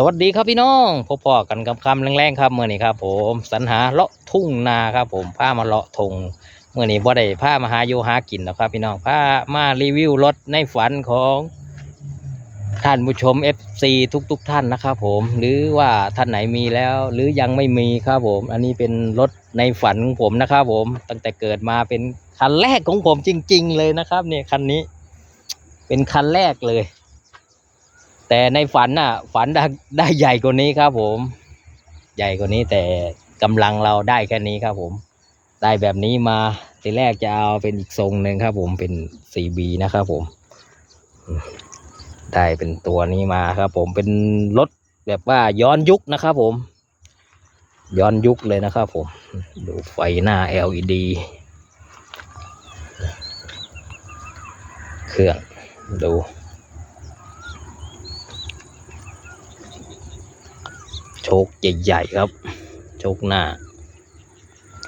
สวัสดีครับพี่น้องพบพอกันกับคำแรงๆครับเมื่อนี้ครับ ผมสรรหาเลาะทุ่งนาครับ ผมพามาเลาะทงเมื่อนี้บ่ได้พามาหาอยู่หากินนะครับ พี่น้องพามารีวิวรถในฝันของท่านผู้ชม FC ทุกๆทท่านนะครับ ผมหรือว่าท่านไหนมีแล้ว หรือยังไม่มีครับผม อันนี้เป็นรถในฝันของผมนะครับ ผมตั้งแต่เกิดมาเป็นคันแรกของผมจริง ๆ เลยนะครับ เนี่ยคันนี้ เป็นคันแรกเลย แต่ในฝันน่ะ ฝันได้ได้ใหญ่กว่านี้ครับผม ใหญ่กว่านี้แต่กำลังเราได้แค่นี้ครับผม ได้แบบนี้มาทีแรกจะเอาเป็นอีกทรงหนึ่งครับผมเป็น 4B นะครับผมอืมได้เป็นตัวนี้มาครับผมเป็นรถแบบว่าย้อนยุคนะครับผม ย้อนยุคเลยนะครับผม ดูไฟหน้า LED เครื่องดู ชคใหญ่ๆครับชคหน้า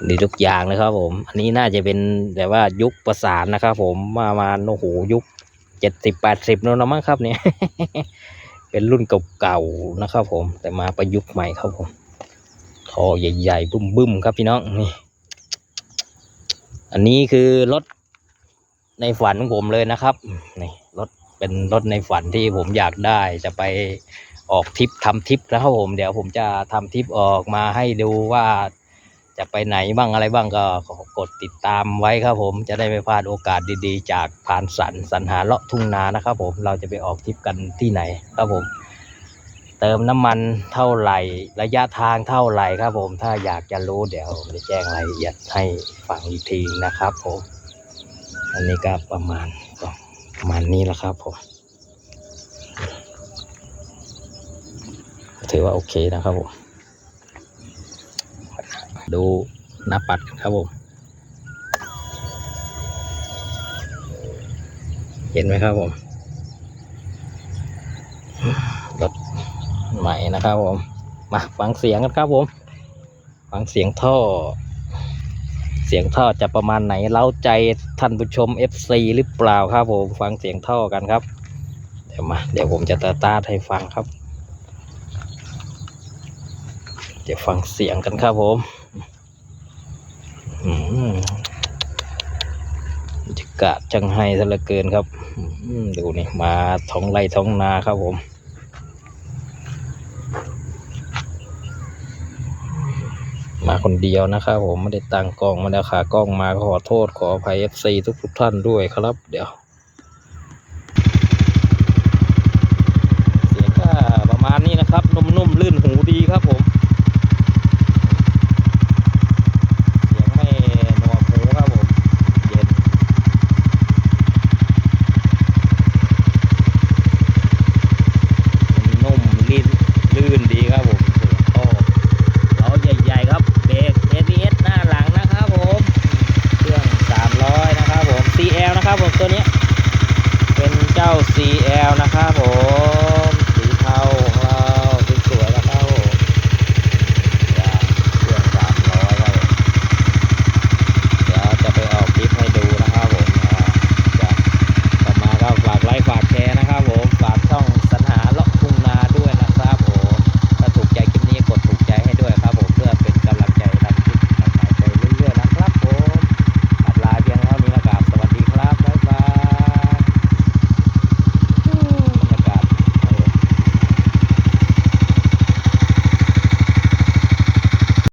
ดีทุกอย่างเลยครับผม อันนี้น่าจะเป็นแบบว่ายุคประสานนะครับผมมามาโอ้โหยุคเจ็ดสิบแปดสิบแล้วนะมั้งครับเนี่ย เป็นรุ่นเก่าๆนะครับผม แต่มาประยุกต์ใหม่ครับผมคอใหญ่ๆบึ้มๆครับพี่น้องนี่ อันนี้คือรถในฝันของผมเลยนะครับ นี่รถเป็นรถในฝันที่ผมอยากได้จะไป ออกทริปทำทริปนะครับผมเดี๋ยวผมจะทำทริปออกมาให้ดูว่าจะไปไหนบ้างอะไรบ้างก็ขอกดติดตามไว้ครับผมจะได้ไม่พลาดโอกาสดีๆ จากผ่านสันสันหาเลาะทุ่งนานะครับผมเราจะไปออกทริปกันที่ไหนครับผม เติมน้ำมันเท่าไหร่ระยะทางเท่าไหร่ครับผมถ้าอยากจะรู้เดี๋ยวผมจะแจ้งรายละเอียดให้ฟังอีกทีนะครับผม อันนี้ก็ประมาณประมาณนี้แหละครับผม ถือว่าโอเคนะครับผมดูหน้าปัดครับผมเห็นไหมครับผมรถใหม่นะครับผม มาฟังเสียงกันครับผม ฟังเสียงท่อ เสียงท่อจะประมาณไหนเล้าใจท่านผู้ชม FC หรือเปล่าครับผม ฟังเสียงท่อกันครับ เดี๋ยวมา เดี๋ยวผมจะตาตาให้ฟังครับ เดี๋ยวฟังเสียงกันครับผมอืมบรรยากาศจังไห้ซะเหลือเกินครับอืมดูนี่มาท้องไร่ท้องนาครับผมมาคนเดียวนะครับผมไม่ได้ตั้งกล้องมาแล้วขากล้องมาขอโทษขออภัย FC ทุกทุกท่านด้วยครับ เดี๋ยวเสียงก็ประมาณนี้นะครับ นุ่มๆ ลื่นหูดีครับผม เสียงไม่หนวกหูครับผม เย็น นุ่มลื่นลื่นดีครับผมเสียงท่อล้อใหญ่ ๆ ครับเบรก ABS หน้าหลังนะครับผม เครื่อง 300 นะครับผม CL นะครับผมตัวเนี้ย เป็น เจ้า CL นะครับผม